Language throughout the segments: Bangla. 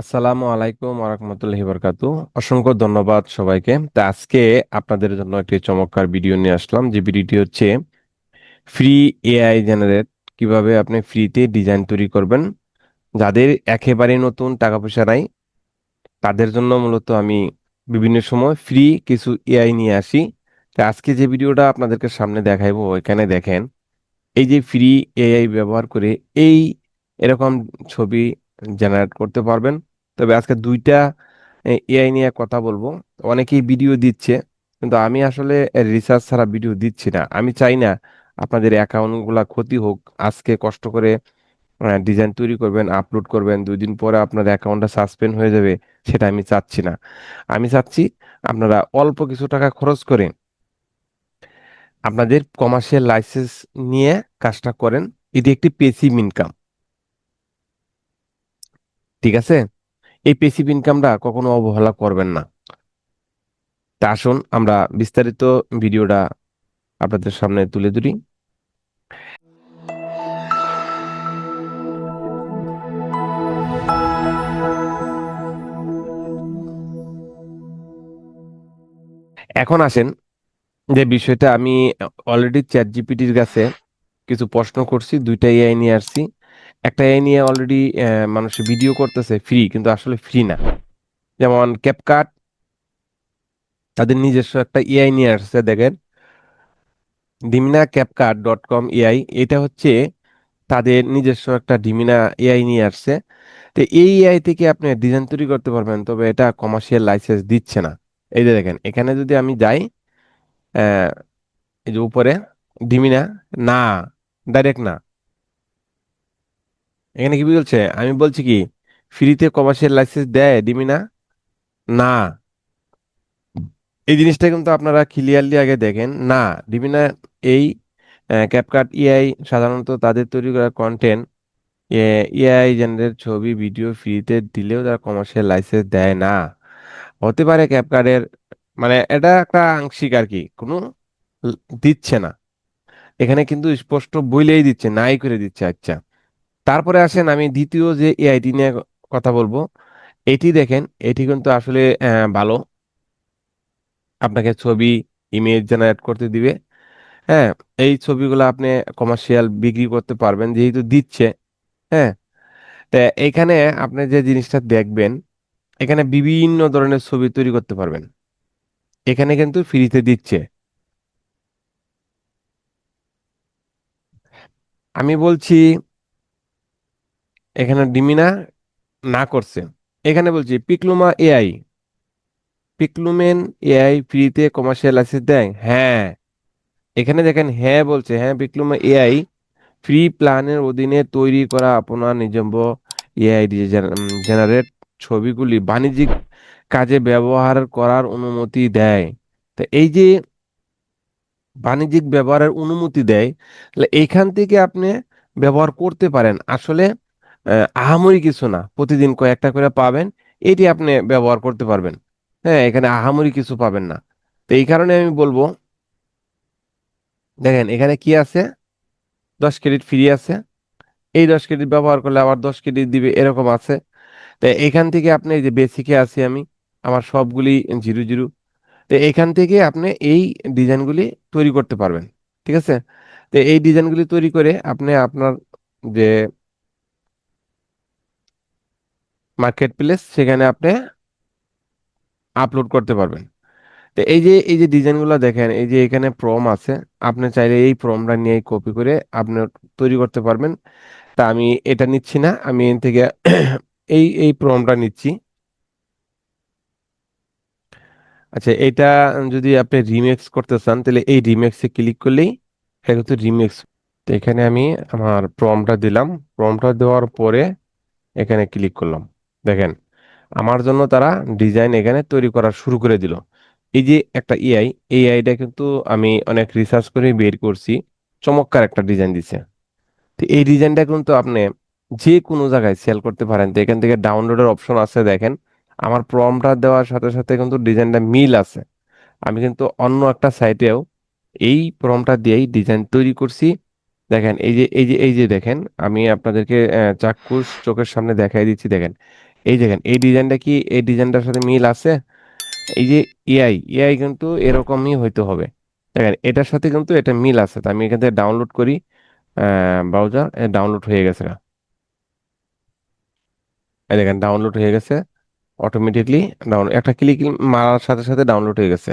আসসালামু আলাইকুম ওরহমতুল্লাহি বরকাতু অসংখ্য ধন্যবাদ সবাইকে। তা আজকে আপনাদের জন্য একটি চমৎকার ভিডিও নিয়ে আসলাম। যে ভিডিওটি হচ্ছে ফ্রি এআই জেনারেট কীভাবে আপনি ফ্রিতে ডিজাইন তৈরি করবেন। যাদের একেবারে নতুন টাকা পয়সা নাই, তাদের জন্য মূলত আমি বিভিন্ন সময় ফ্রি কিছু এআই নিয়ে আসি। তা আজকে যে ভিডিওটা আপনাদেরকে সামনে দেখাইবো এখানে দেখেন। এই যে ফ্রি এআই ব্যবহার করে এই এরকম ছবি জেনারেট করতে পারবেন। তবে আজকে দুইটা এআই নিয়ে কথা বলব। অনেকেই ভিডিও দিচ্ছে, কিন্তু আমি আসলে রিসার্চ ছাড়া ভিডিও দিচ্ছি না। আমি চাই না আপনাদের অ্যাকাউন্টগুলা ক্ষতি হোক। আজকে কষ্ট করে ডিজাইন তৈরি করবেন আপলোড করবেন, দুই দিন পরে আপনার অ্যাকাউন্টটা সাসপেন্ড হয়ে যাবে, সেটা আমি চাচ্ছি না। আমি চাচ্ছি আপনারা অল্প কিছু টাকা খরচ করে আপনাদের কমার্শিয়াল লাইসেন্স নিয়ে কাজটা করেন। এটি একটি পেসিভ ইনকাম ঠিক আছে? এই পেসিভ ইনকামটা কখনো অবহেলা করবেন না। তা আসুন, আমরা বিস্তারিত ভিডিওটা আপনাদের সামনে তুলে ধরি। এখন আসেন যে বিষয়টা আমি অলরেডি চ্যাট জিপিটির কাছে কিছু প্রশ্ন করছি, দুইটা এআই নিয়ে আসছি। একটা এ নিয়ে অলরেডি মানুষ ভিডিও করতেছে ফ্রি কিন্তু আসলে ফ্রি না। যেমন ক্যাপকাট তাদের নিজস্ব একটা এআই নিয়ে আসছে, দেখেন। Dreamina CapCut dot com AI এটা হচ্ছে তাদের নিজস্ব একটা ডিমিনা এআই নিয়ে আসছে। তো এই এআই থেকে আপনি ডিজাইন তৈরি করতে পারবেন, তবে এটা কমার্শিয়াল লাইসেন্স দিচ্ছে না। এই যে দেখেন, এখানে যদি আমি যাই এই যে উপরে ডিমিনা না ডাইরেক্ট না। এখানে কি বলছে? আমি বলছি কি, ফ্রিতে কমার্শিয়াল লাইসেন্স দেয় ডিমিনা না? না। এই জিনিসটা কিন্তু আপনারা ক্লিয়ারলি আগে দেখেন। না ডিমিনা এই ক্যাপকাট এআই সাধারণত তাদের তৈরি করা কন্টেন্ট এআই জেনারেট ছবি ভিডিও ফ্রিতে দিলেও তারা কমার্শিয়াল লাইসেন্স দেয় না। হতে পারে ক্যাপকাটের মানে এটা একটা আংশিক আর কি, কোনো দিচ্ছে না। এখানে কিন্তু স্পষ্ট বইলেই দিচ্ছে, নাই করে দিচ্ছে আচ্ছা। তারপরে আসেন আমি দ্বিতীয় যে এআইটি নিয়ে কথা বলব, এটি দেখেন, এটি কিন্তু আসলে ভালো। আপনাকে ছবি ইমেজ জেনারেট করতে দিবে। হ্যাঁ এই ছবিগুলো আপনি কমার্শিয়াল বিক্রি করতে পারবেন, যেহেতু দিচ্ছে। হ্যাঁ তা এখানে আপনি যে জিনিসটা দেখবেন, এখানে বিভিন্ন ধরনের ছবি তৈরি করতে পারবেন। এখানে কিন্তু ফ্রিতে দিচ্ছে। আমি বলছি এখানে ডিমিনা না করছে। এখানে বলছি, পিকলুমা এআই। পিকলুমেন এআই ফ্রিতে কমার্শিয়াল লাইসেন্স দেয়? হ্যাঁ। এখানে দেখেন হ্যাঁ বলছে হ্যাঁ পিকলুমা এআই ফ্রি প্ল্যানের অধীনে তৈরি করা আপনার নিজম্ব এআই জেনারেট ছবিগুলি বাণিজ্যিক কাজে ব্যবহার করার অনুমতি দেয়। তো এই যে বাণিজ্যিক ব্যবহারের অনুমতি দেয় তাহলে এইখান থেকে আপনি ব্যবহার করতে পারেন। আসলে আহামরি কিছু না। প্রতিদিন কয়েকটা করে পাবেন, এটি আপনি ব্যবহার করতে পারবেন। হ্যাঁ এখানে আহামরি কিছু পাবেন না। তো এই কারণে আমি বলব, দেখেন এখানে কি আছে? দশ ক্রেডিট ফ্রি আছে। এই দশ ক্রেডিট ব্যবহার করলে আবার দশ ক্রেডিট দিবে, এরকম আছে। তো এখান থেকে আপনি যে বেসিকে আছি আমি, আমার সবগুলি জিরো জিরো। তো এখান থেকে আপনি এই ডিজাইনগুলি তৈরি করতে পারবেন, ঠিক আছে? তো এই ডিজাইনগুলি তৈরি করে আপনি আপনার যে মার্কেট প্লেস সেখানে আপনি আপলোড করতে পারবেন। তো এই যে এই যে ডিজাইনগুলো দেখেন, এই যে এখানে প্রম আছে, আপনি চাইলে এই প্রমটা নিয়ে কপি করে আপনি তৈরি করতে পারবেন। তা আমি এটা নিচ্ছি না, আমি এখান থেকে এই এই প্রমটা নিচ্ছি। আচ্ছা এটা যদি আপনি রিমেক্স করতে চান, তাহলে এই রিমেক্সে ক্লিক করলেই এটা কিন্তু রিমেক্স তো এখানে আমি আমার প্রমটা দিলাম। প্রমটা দেওয়ার পরে এখানে ক্লিক করলাম। দেখেন, আমার জন্য তারা ডিজাইন এখানে তৈরি করা শুরু করে দিল। এই যে একটা এআই এই এআইটা কিন্তু আমি অনেক রিসার্চ করে বের করছি, চমৎকার একটা ডিজাইন দিছে। তো এই ডিজাইনটা কিন্তু আপনি যে কোনো জায়গায় সেল করতে পারেন, তো এখান থেকে ডাউনলোডের অপশন আছে দেখেন। আমার প্রমটা দেওয়ার সাথে সাথে কিন্তু ডিজাইনটা মিল আছে। আমি কিন্তু অন্য একটা সাইটেও এই প্রমটা দিয়েই ডিজাইন তৈরি করছি। দেখেন, এই যে এই যে এই যে দেখেন, আমি আপনাদেরকে চাক্ষুষ চোখের সামনে দেখাই দিচ্ছি, দেখেন। এই দেখেন, এই ডিজাইনটা কি, এই ডিজাইনটার সাথে মিল আছে? এই যে এআই এআই কিন্তু এরকমই হইতে হবে। দেখেন, এটার সাথে কিন্তু এটা মিল আছে। তো আমি এখান থেকে ডাউনলোড করি ব্রাউজার ডাউনলোড হয়ে গেছে এই দেখেন ডাউনলোড হয়ে গেছে অটোমেটিকলি ডাউন একটা ক্লিক মারার সাথে সাথে ডাউনলোড হয়ে গেছে।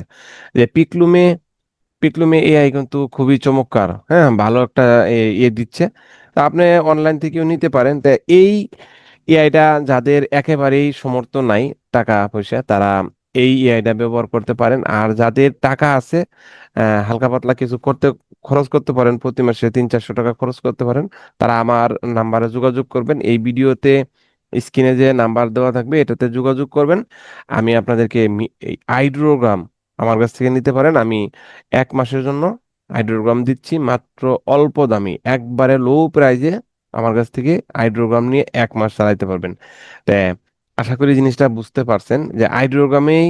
যে পিকলুমে পিকলুমে এআই কিন্তু খুবই চমৎকার হ্যাঁ ভালো একটা ইয়ে দিচ্ছে। তা আপনি অনলাইন থেকেও নিতে পারেন। তা এই এআইটা যাদের একেবারেই সমর্থ নাই টাকা পয়সা, তারা এই এআইটা ব্যবহার করতে পারেন। আর যাদের টাকা আছে হালকা পাতলা কিছু করতে, খরচ করতে পারেন, প্রতি মাসে তিন চারশো টাকা খরচ করতে পারেন, তারা আমার নাম্বারে যোগাযোগ করবেন। এই ভিডিওতে স্ক্রিনে যে নাম্বার দেওয়া থাকবে, এটাতে যোগাযোগ করবেন। আমি আপনাদেরকে আইড্রোগ্রাম আমার কাছ থেকে নিতে পারেন। আমি এক মাসের জন্য হাইড্রোগ্রাম দিচ্ছি, মাত্র অল্প দামি, একবারে লো প্রাইজে আমার কাছ থেকে হাইড্রোগ্রাম নিয়ে এক মাস চালাইতে পারবেন। আশা করি জিনিসটা বুঝতে পারছেন যে হাইড্রোগ্রামেই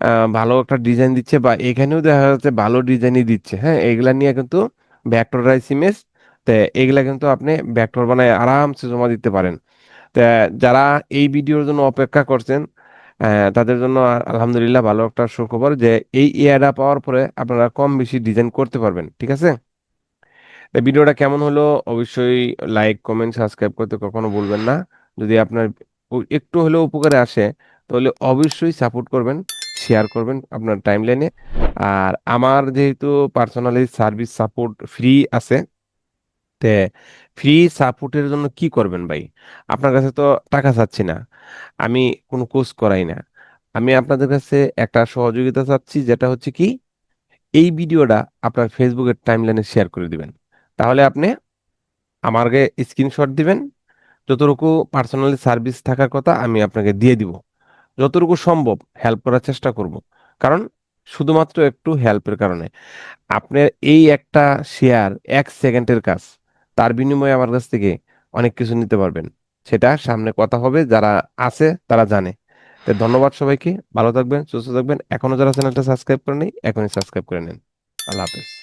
আহ, ভালো একটা ডিজাইন দিচ্ছে বা এখানেও দেখা যাচ্ছে ভালো ডিজাইনই দিচ্ছে। হ্যাঁ এগুলা নিয়ে কিন্তু ভেক্টরাইজ ইমেজ তো এগুলা কিন্তু আপনি ভেক্টর বানায় আরামসে জমা দিতে পারেন। তা যারা এই ভিডিওর জন্য অপেক্ষা করছেন তাদের জন্য আলহামদুলিল্লাহ ভালো একটা সুখবর যে এই এআইটা পাওয়ার পরে আপনারা কম বেশি ডিজাইন করতে পারবেন। ঠিক আছে? ভিডিওটা কেমন হলো অবশ্যই লাইক কমেন্ট সাবস্ক্রাইব করতে কখনো ভুলবেন না। যদি আপনার একটু হলেও উপকারে আসে, তাহলে অবশ্যই সাপোর্ট করবেন শেয়ার করবেন আপনার টাইম লাইনে আর আমার যেহেতু পার্সোনালি সার্ভিস সাপোর্ট ফ্রি আছে, তে ফ্রি সাপোর্টের জন্য কি করবেন ভাই? আপনার কাছে তো টাকা চাচ্ছি না, আমি কোনো কোর্স করাই না। আমি আপনাদের কাছে একটা সহযোগিতা চাচ্ছি, যেটা হচ্ছে কি, এই ভিডিওটা আপনার ফেসবুকের টাইমলাইনে শেয়ার করে দিবেন। তাহলে আপনি আমাকে স্ক্রিনশট দিবেন। যতটুকু পার্সোনালি সার্ভিস থাকার কথা আমি আপনাকে দিয়ে দিব। যতটুকু সম্ভব হেল্প করার চেষ্টা করব। কারণ শুধুমাত্র একটু হেল্পের কারণে। আপনার এই একটা শেয়ার এক সেকেন্ডের কাজ, তার বিনিময়ে আমার কাছ থেকে অনেক কিছু নিতে পারবেন। সেটা সামনে কথা হবে, যারা আছে তারা জানে। তো ধন্যবাদ সবাইকে, ভালো থাকবেন, সুস্থ থাকবেন। এখনও যারা চ্যানেলটা সাবস্ক্রাইব করেনি এখনই সাবস্ক্রাইব করে নিন। আল্লাহ হাফেজ।